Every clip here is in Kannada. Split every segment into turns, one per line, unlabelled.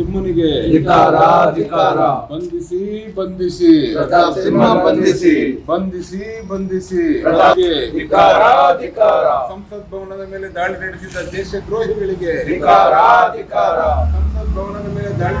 ಸಿಂಹನಿಗೆ
ಧಿಕಾರ ಧಿಕಾರ
ಬಂಧಿಸಿ ಬಂಧಿಸಿ.
ಪ್ರತಾಪ್ ಸಿಂಹ ಬಂಧಿಸಿ.
ಬಂಧಿಸಿ ಬಂಧಿಸಿ.
ಧಿಕಾರ
ಸಂಸತ್ ಭವನದ ಮೇಲೆ ದಾಳಿ ನಡೆಸಿದ ದೇಶದ್ರೋಹಿಗಳಿಗೆ
ಧಿಕಾರ ಧಿಕಾರ
ಸಂಸತ್ ಭವನದ ಮೇಲೆ ದಾಳಿ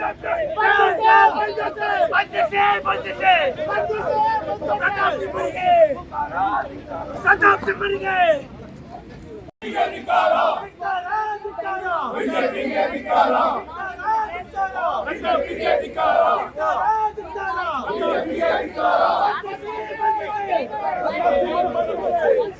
ಸಿಂಹನಿಗೆ
issued a pass.
ಬಂಧಿಸಿ ಬಂಧಿಸಿ ಅರೆ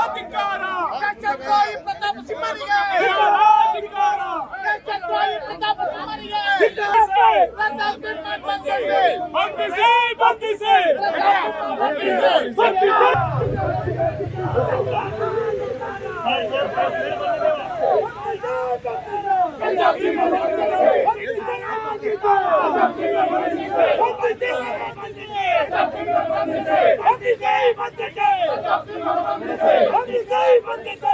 Bandi say, bandi say, bandi say,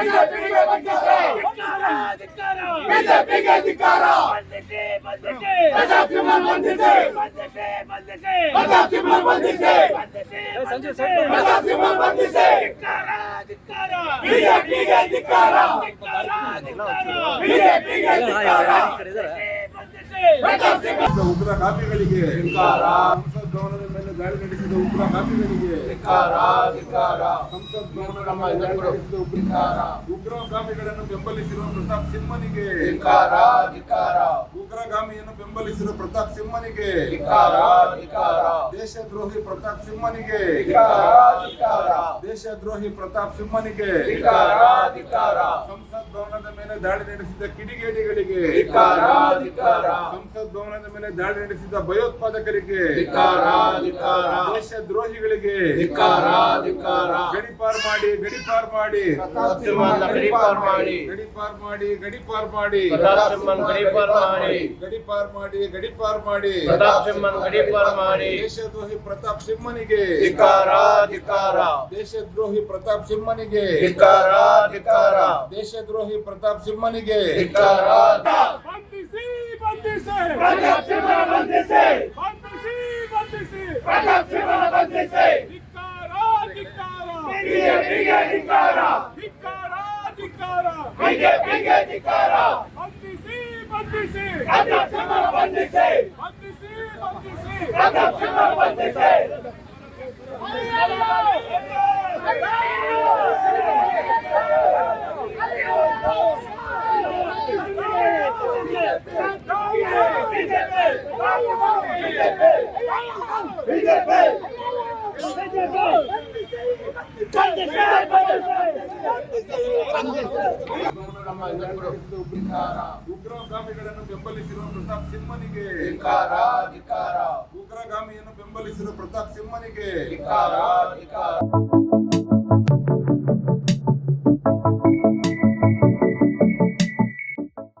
ಬಿಜೆಪಿಗೆ ಧಿಕಾರ ಬಿಜೆಪಿಗೆ ಧಿಕಾರ ಬಿಜೆಪಿಗೆ
ಉಗ್ರ ಕಾಪಿಗಳಿಗೆ ಉಗ್ರ ಕಾಪಿಗಳಿಗೆ
ಧಿಕಾರ ಧಿಕಾರ
ಸಂಸತ್ ಭವನದ ದಾಳಿ ನಡೆಸಿದ ಉಗ್ರ
ಧಿಕಾರ
ಉಗ್ರಗಾಮಿಗಳನ್ನು ಬೆಂಬಲಿಸಿರುವ ಪ್ರತಾಪ್ ಸಿಂಹನಿಗೆ ಉಗ್ರಗಾಮಿಯನ್ನು ಬೆಂಬಲಿಸಿರುವ ಪ್ರತಾಪ್ ಸಿಂಹನಿಗೆ ದೇಶದ್ರೋಹಿ ಪ್ರತಾಪ್ ಸಿಂಹನಿಗೆ ದೇಶದ್ರೋಹಿ ಪ್ರತಾಪ್ ಸಿಂಹನಿಗೆ ಸಂಸತ್ ಭವನದ ಮೇಲೆ ದಾಳಿ ನಡೆಸಿದ ಕಿಡಿಗೇಡಿಗಳಿಗೆ ಸಂಸತ್ ಭವನದ ಮೇಲೆ ದಾಳಿ ನಡೆಸಿದ ಭಯೋತ್ಪಾದಕರಿಗೆ
ಧಿಕಾರ ಧಿಕಾರ
ಗಡಿಪಾರ್ ಮಾಡಿ ಗಡಿಪಾರ್ ಮಾಡಿ.
ಗಡಿಪಾರ್ ಮಾಡಿ.
ಗಡಿಪಾರ್ ಮಾಡಿ ಗಡೀಪಾರ್ ಮಾಡಿ.
ಗಡಿಪಾರ್ ಮಾಡಿ.
ಗಡಿಪಾರ್ ಮಾಡಿ
ಪ್ರತಾಪ್ ಸಿಂಹನ ಗಡಿಪಾರ್ ಮಾಡಿ.
ದೇಶದ್ರೋಹಿ ಪ್ರತಾಪ್ ಸಿಂಹನಿಗೆ.
ಧಿಕಾರ ಧಿಕಾರ
ದೇಶದ್ರೋಹಿ ಪ್ರತಾಪ್ ಸಿಂಹನಿಗೆ.
ಧಿಕಾರ ಧಿಕಾರ
ದೇಶದ್ರೋಹಿ ಪ್ರತಾಪ್ ಸಿಂಹನಿಗೆ.
ಧಿಕಾರ
ಬಂಧಿಸಿ ಬಂಧಿಸಿ.
ಪ್ರತಾಪ್ ಸಿಂಹ ಬಂಧಿಸಿ. ಪ್ರತಾಪ್ ಸಿಂಹನ ಬಂಧಿಸಿ
ಧಿಕ್ಕಾರ ಧಿಕ್ಕಾರ
ಬಿಜೆಪಿಗೆ ಧಿಕಾರ
ಧಿಕ್ಕಾರ ಧಿಕ್ಕಾರ
ಬಿಜೆಪಿಗೆ ಧಿಕಾರ
ಬಂಧಿಸಿ ಬಂಧಿಸಿ
ಪ್ರತಾಪ್ ಸಿಂಹ ಬಂಧಿಸಿ
ಬಂಧಿಸಿ ಬಂಧಿಸಿ
ಪ್ರತಾಪ್ ಸಿಂಹ ಬಂಧಿಸಿ
ಉಗ್ರಗಾಮಿಗಳನ್ನು ಬೆಂಬಲಿಸಿರುವ ಪ್ರತಾಪ್ ಸಿಂಹನಿಗೆ ಉಗ್ರಗಾಮಿಯನ್ನು ಬೆಂಬಲಿಸಿರುವ ಪ್ರತಾಪ್ ಸಿಂಹನಿಗೆ